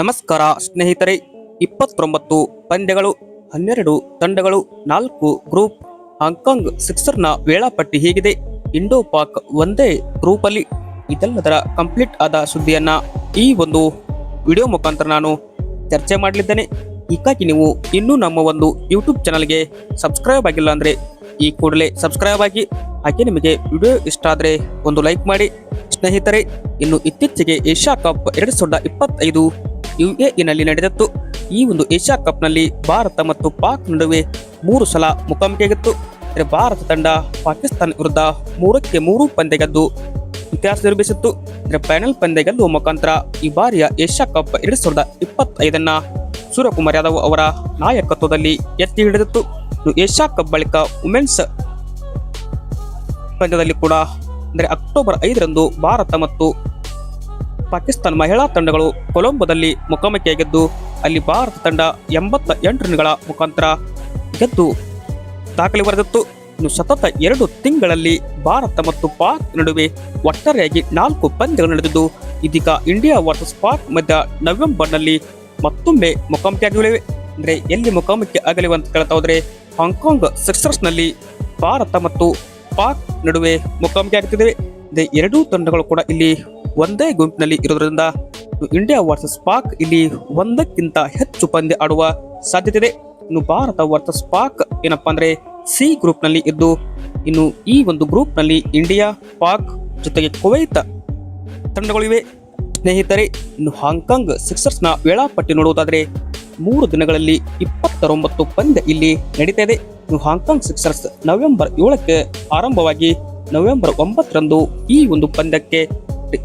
ನಮಸ್ಕಾರ ಸ್ನೇಹಿತರೆ. ಇಪ್ಪತ್ತೊಂಬತ್ತು ಪಂದ್ಯಗಳು, ಹನ್ನೆರಡು ತಂಡಗಳು, ನಾಲ್ಕು ಗ್ರೂಪ್. ಹಾಂಗ್ಕಾಂಗ್ ಸಿಕ್ಸರ್ನ ವೇಳಾಪಟ್ಟಿ ಹೀಗಿದೆ. ಇಂಡೋ ಪಾಕ್ ಒಂದೇ ಗ್ರೂಪಲ್ಲಿ. ಇದೆಲ್ಲದರ ಕಂಪ್ಲೀಟ್ ಆದ ಸುದ್ದಿಯನ್ನ ಈ ಒಂದು ವಿಡಿಯೋ ಮುಖಾಂತರ ನಾನು ಚರ್ಚೆ ಮಾಡಲಿದ್ದೇನೆ. ಹೀಗಾಗಿ ನೀವು ಇನ್ನೂ ನಮ್ಮ ಒಂದು ಯೂಟ್ಯೂಬ್ ಚಾನಲ್ಗೆ ಸಬ್ಸ್ಕ್ರೈಬ್ ಆಗಿಲ್ಲ ಅಂದರೆ ಈ ಕೂಡಲೇ ಸಬ್ಸ್ಕ್ರೈಬ್ ಆಗಿ. ಹಾಗೆ ನಿಮಗೆ ವಿಡಿಯೋ ಇಷ್ಟ ಆದರೆ ಒಂದು ಲೈಕ್ ಮಾಡಿ. ಸ್ನೇಹಿತರೆ, ಇನ್ನು ಇತ್ತೀಚೆಗೆ ಏಷ್ಯಾ ಕಪ್ ಎರಡು ಸಾವಿರದ ಇಪ್ಪತ್ತೈದು ಯು ಎನಲ್ಲಿ ನಡೆದಿತ್ತು. ಈ ಒಂದು ಏಷ್ಯಾ ಕಪ್ನಲ್ಲಿ ಭಾರತ ಮತ್ತು ಪಾಕ್ ನಡುವೆ ಮೂರು ಸಲ ಮುಖಾಮುಖಿಯಾಗಿತ್ತು. ಭಾರತ ತಂಡ ಪಾಕಿಸ್ತಾನ ವಿರುದ್ಧ ಮೂರಕ್ಕೆ ಮೂರು ಪಂದ್ಯ ಗೆದ್ದು ಇತಿಹಾಸ ನಿರ್ಮಿಸಿತ್ತು. ಇದರ ಫೈನಲ್ ಪಂದ್ಯ ಗೆಲ್ಲುವ ಮುಖಾಂತರ ಈ ಬಾರಿಯ ಏಷ್ಯಾ ಕಪ್ ಎರಡು ಸಾವಿರದ ಇಪ್ಪತ್ತೈದನ್ನ ಸೂರ್ಯಕುಮಾರ್ ಯಾದವ್ ಅವರ ನಾಯಕತ್ವದಲ್ಲಿ ಎತ್ತಿ ಹಿಡಿದಿತ್ತು. ಏಷ್ಯಾ ಕಪ್ ಬಳಿಕ ವುಮೆನ್ಸ್ ಪಂದ್ಯದಲ್ಲಿ ಕೂಡ ಅಂದರೆ ಅಕ್ಟೋಬರ್ ಐದರಂದು ಭಾರತ ಮತ್ತು ಪಾಕಿಸ್ತಾನ ಮಹಿಳಾ ತಂಡಗಳು ಕೊಲಂಬೋದಲ್ಲಿ ಮುಖಾಮುಖಿಯಾಗಿದ್ದು ಅಲ್ಲಿ ಭಾರತ ತಂಡ ಎಂಬತ್ತ ಎಂಟು ರನ್ಗಳ ಮುಖಾಂತರ ಗೆದ್ದು ದಾಖಲೆ ಬರೆದಿತ್ತು. ಇನ್ನು ಸತತ ಎರಡು ತಿಂಗಳಲ್ಲಿ ಭಾರತ ಮತ್ತು ಪಾಕ್ ನಡುವೆ ಒಟ್ಟಾರೆಯಾಗಿ ನಾಲ್ಕು ಪಂದ್ಯಗಳು ನಡೆದಿದ್ದು, ಇದೀಗ ಇಂಡಿಯಾ ವರ್ಸಸ್ ಪಾಕ್ ಮಧ್ಯ ನವೆಂಬರ್ನಲ್ಲಿ ಮತ್ತೊಮ್ಮೆ ಮುಖಾಮುಖಿಯಾಗಲಿವೆ ಅಂದರೆ ಎಲ್ಲಿ ಮುಖಾಮುಖಿ ಆಗಲಿವೆ ಅಂತ ಕೇಳ್ತಾ ಹೋದರೆ, ಹಾಂಗ್ಕಾಂಗ್ ಸಿಕ್ಸರ್ಸ್ನಲ್ಲಿ ಭಾರತ ಮತ್ತು ಪಾಕ್ ನಡುವೆ ಮುಖಾಮುಖಿ ಆಗ್ತಿದ್ದೇವೆ ಇದೆ ಎರಡೂ ತಂಡಗಳು ಕೂಡ ಇಲ್ಲಿ ಒಂದೇ ಗುಂಪಿನಲ್ಲಿ ಇರೋದ್ರಿಂದ ಇಂಡಿಯಾ ವರ್ಸಸ್ ಪಾಕ್ ಇಲ್ಲಿ ಒಂದಕ್ಕಿಂತ ಹೆಚ್ಚು ಪಂದ್ಯ ಆಡುವ ಸಾಧ್ಯತೆ ಇದೆ ಇನ್ನು ಭಾರತ ವರ್ಸಸ್ ಪಾಕ್ ಏನಪ್ಪಾ ಅಂದ್ರೆ ಸಿ ಗ್ರೂಪ್ನಲ್ಲಿ ಇದ್ದು, ಇನ್ನು ಈ ಒಂದು ಗ್ರೂಪ್ನಲ್ಲಿ ಇಂಡಿಯಾ, ಪಾಕ್ ಜೊತೆಗೆ ಕುವೈತ ತಂಡಗಳಿವೆ ಸ್ನೇಹಿತರೆ, ಇನ್ನು ಹಾಂಗ್ಕಾಂಗ್ ಸಿಕ್ಸರ್ಸ್ನ ವೇಳಾಪಟ್ಟಿ ನೋಡುವುದಾದರೆ ಮೂರು ದಿನಗಳಲ್ಲಿ ಇಪ್ಪತ್ತರೊಂಬತ್ತು ಪಂದ್ಯ ಇಲ್ಲಿ ನಡೀತಾ ಇದೆ ಇನ್ನು ಹಾಂಗ್ಕಾಂಗ್ ಸಿಕ್ಸರ್ಸ್ ನವೆಂಬರ್ ಏಳಕ್ಕೆ ಆರಂಭವಾಗಿ ನವೆಂಬರ್ ಒಂಬತ್ತರಂದು ಈ ಒಂದು ಪಂದ್ಯಕ್ಕೆ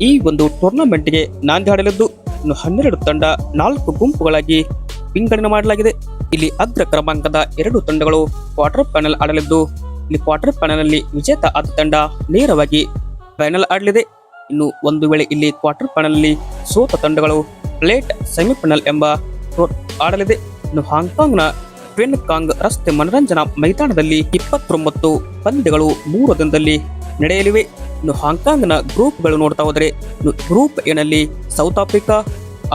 ಈ ಒಂದು ಟೂರ್ನಮೆಂಟ್ಗೆ ನಾಂದಿ ಹಾಡಲಿದ್ದು ಇನ್ನು ಹನ್ನೆರಡು ತಂಡ, ನಾಲ್ಕು ಗುಂಪುಗಳಾಗಿ ವಿಂಗಡಣೆ ಮಾಡಲಾಗಿದೆ. ಇಲ್ಲಿ ಅಗ್ರ ಕ್ರಮಾಂಕದ ಎರಡು ತಂಡಗಳು ಕ್ವಾರ್ಟರ್ ಫೈನಲ್ ಆಡಲಿದ್ದು, ಇಲ್ಲಿ ಕ್ವಾರ್ಟರ್ ಫೈನಲ್ ಅಲ್ಲಿ ವಿಜೇತ ಆದ ತಂಡ ನೇರವಾಗಿ ಫೈನಲ್ ಆಡಲಿದೆ. ಇನ್ನು ಒಂದು ವೇಳೆ ಇಲ್ಲಿ ಕ್ವಾರ್ಟರ್ ಫೈನಲ್ ಅಲ್ಲಿ ಸೋತ ತಂಡಗಳು ಪ್ಲೇಟ್ ಸೆಮಿಫೈನಲ್ ಎಂಬ ಆಡಲಿದೆ. ಇನ್ನು ಹಾಂಗ್ಕಾಂಗ್ನ ಟ್ವೆನ್ ಕಾಂಗ್ ರಸ್ತೆ ಮನರಂಜನಾ ಮೈದಾನದಲ್ಲಿ ಇಪ್ಪತ್ತೊಂಬತ್ತು ಪಂದ್ಯಗಳು ಮೂರು ದಿನದಲ್ಲಿ ನಡೆಯಲಿವೆ. ಇನ್ನು ಹಾಂಗ್ಕಾಂಗ್ನ ಗ್ರೂಪ್ಗಳು ನೋಡ್ತಾ ಹೋದರೆ ಗ್ರೂಪ್ ಎನಲ್ಲಿ ಸೌತ್ ಆಫ್ರಿಕಾ,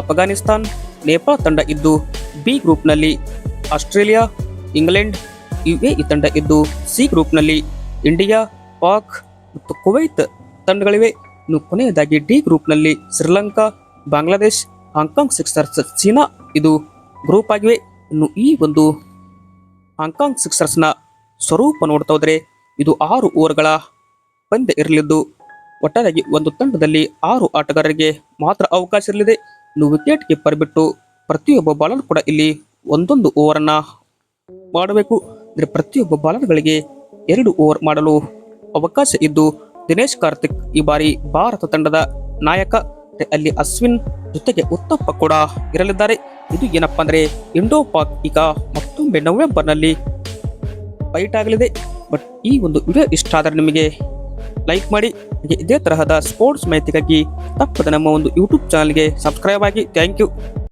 ಅಫ್ಘಾನಿಸ್ತಾನ್, ನೇಪಾಳ ತಂಡ ಇದ್ದು ಬಿ ಗ್ರೂಪ್ನಲ್ಲಿ ಆಸ್ಟ್ರೇಲಿಯಾ, ಇಂಗ್ಲೆಂಡ್ ಯು ಎ ತಂಡ ಇದ್ದು ಸಿ ಗ್ರೂಪ್ನಲ್ಲಿ ಇಂಡಿಯಾ, ಪಾಕ್ ಮತ್ತು ಕುವೈತ್ ತಂಡಗಳಿವೆ. ಇನ್ನು ಕೊನೆಯದಾಗಿ D ಗ್ರೂಪ್ನಲ್ಲಿ Sri Lanka, Bangladesh Hong Kong sixers China ಇದು ಗ್ರೂಪ್ ಆಗಿವೆ. ಇನ್ನು ಈ ಒಂದು ಹಾಂಗ್ಕಾಂಗ್ ಸಿಕ್ಸರ್ಸ್ನ ಸ್ವರೂಪ ನೋಡ್ತಾ ಹೋದರೆ ಇದು ಆರು ಓವರ್ಗಳ ಪಂದ್ಯ ಇರಲಿದ್ದು. ಒಟ್ಟಾರೆಯಾಗಿ ಒಂದು ತಂಡದಲ್ಲಿ ಆರು ಆಟಗಾರರಿಗೆ ಮಾತ್ರ ಅವಕಾಶ ಇರಲಿದೆ. ಇನ್ನು ವಿಕೆಟ್ ಕೀಪರ್ ಬಿಟ್ಟು ಪ್ರತಿಯೊಬ್ಬ ಬಾಲರ್ ಕೂಡ ಇಲ್ಲಿ ಒಂದೊಂದು ಓವರನ್ನ ಮಾಡಬೇಕು. ಅಂದ್ರೆ ಪ್ರತಿಯೊಬ್ಬ ಬಾಲರ್ಗಳಿಗೆ ಎರಡು ಓವರ್ ಮಾಡಲು ಅವಕಾಶ ಇದ್ದು, ದಿನೇಶ್ ಕಾರ್ತಿಕ್ ಈ ಬಾರಿ ಭಾರತ ತಂಡದ ನಾಯಕ. ಅಲ್ಲಿ ಅಶ್ವಿನ್ ಜೊತೆಗೆ ಉತ್ತಪ್ಪ ಕೂಡ ಇರಲಿದ್ದಾರೆ. ಇದು ಏನಪ್ಪಾ ಅಂದ್ರೆ ಇಂಡೋ ಪಾಕ್ ಈಗ ಮತ್ತೊಮ್ಮೆ ನವೆಂಬರ್ನಲ್ಲಿ ಫೈಟ್ ಆಗಲಿದೆ. ಬಟ್ ಈ ಒಂದು ವಿಡಿಯೋ ಇಷ್ಟ ಆದರೆ ನಿಮಗೆ ಲೈಕ್ ಮಾಡಿ. ಇದೇ ತರಹದ ಸ್ಪೋರ್ಟ್ಸ್ ಮಾಹಿತಿಗಾಗಿ ತಪ್ಪದ ನಮ್ಮ ಒಂದು ಯೂಟ್ಯೂಬ್ ಚಾನಲ್ಗೆ ಸಬ್ಸ್ಕ್ರೈಬ್ ಆಗಿ. Thank you